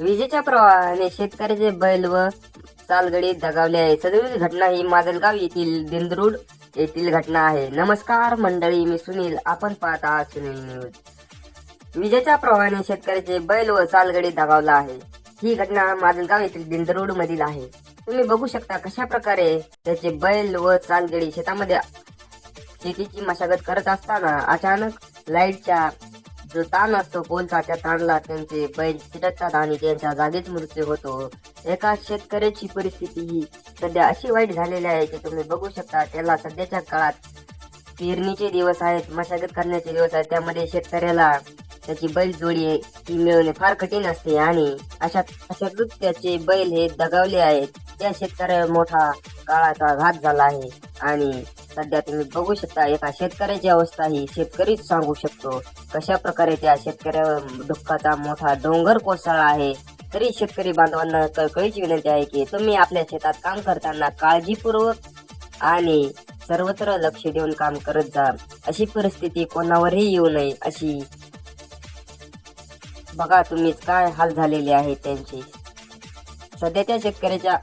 विजेच्या प्रवाहाने शेतकऱ्याचे बैल व चालगडी दगावले आहे सदरील घटना ही माजलगाव येथील दिंदरूड येथील घटना आहे. नमस्कार मंडळी मी सुनील. आपण पाहत आहात सुनील न्यूज. विजेच्या प्रवाहाने शेतकऱ्याचे बैल व चालगडी दगावला आहे. ही घटना माजलगाव येथील दिंदरूड मधील आहे. तुम्ही बघू शकता कशा प्रकारे त्याचे बैल व चालगडी शेतामध्ये शेतीची मशागत करत असताना अचानक लाईटच्या जो ताण असतो पोलचा त्या ताणला त्यांचे बैल चिरकतात आणि त्यांच्या जागीच मृत्यू होतो. एका शेतकऱ्याची परिस्थिती ही सध्या अशी वाईट झालेली आहे की तुम्ही बघू शकता त्याला सध्याच्या काळात पेरणीचे दिवस आहेत मशागत करण्याचे दिवस आहेत. त्यामध्ये शेतकऱ्याला त्याची बैल जोडी ती मिळवणे फार कठीण असते आणि अशा अशा त्याचे बैल हे दगावले आहेत. त्या शेतकऱ्याला मोठा काळाचा घात झाला आहे आणि सध्या तुम्ही बघू शकता एका शेतकऱ्याची अवस्था ही शेतकरीच सांगू शकतो. कशा प्रकारे त्या शेतकऱ्या दुःखाचा मोठा डोंगर कोसळला आहे तरी शेतकरी बांधवांना कळकळीची विनंती आहे की तुम्ही आपल्या शेतात काम करताना काळजीपूर्वक आणि सर्वत्र लक्ष देऊन काम करत जा. अशी परिस्थिती कोणावरही येऊ नये अशी बघा तुम्हीच काय हाल झालेले आहे त्यांचे. सध्याच्या शेतकऱ्याच्या